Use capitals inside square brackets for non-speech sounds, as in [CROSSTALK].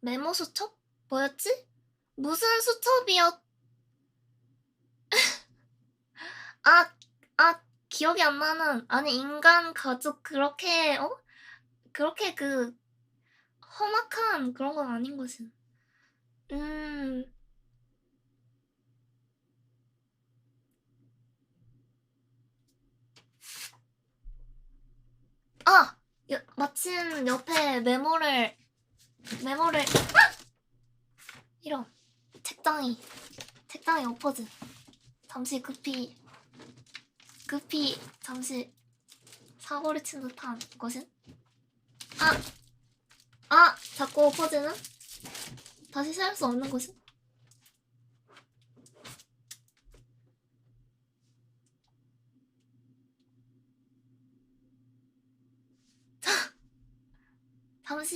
메모 수첩? 뭐였지? 무슨 수첩이었? [LAUGHS] 아, 아, 기억이 안 나는. 아니, 인간 가족 그렇게, 어? 그렇게 그, 험악한 그런 건 아닌 것은. 음. 아! 여, 마침 옆에 메모를, 메모를 아! 이런 책장이 책장이 엎어진 잠시 급히 급히 잠시 사고를 친 듯한 것은? 아! 아! 자꾸 엎어지는? 다시 세울 수 없는 것은? 잠시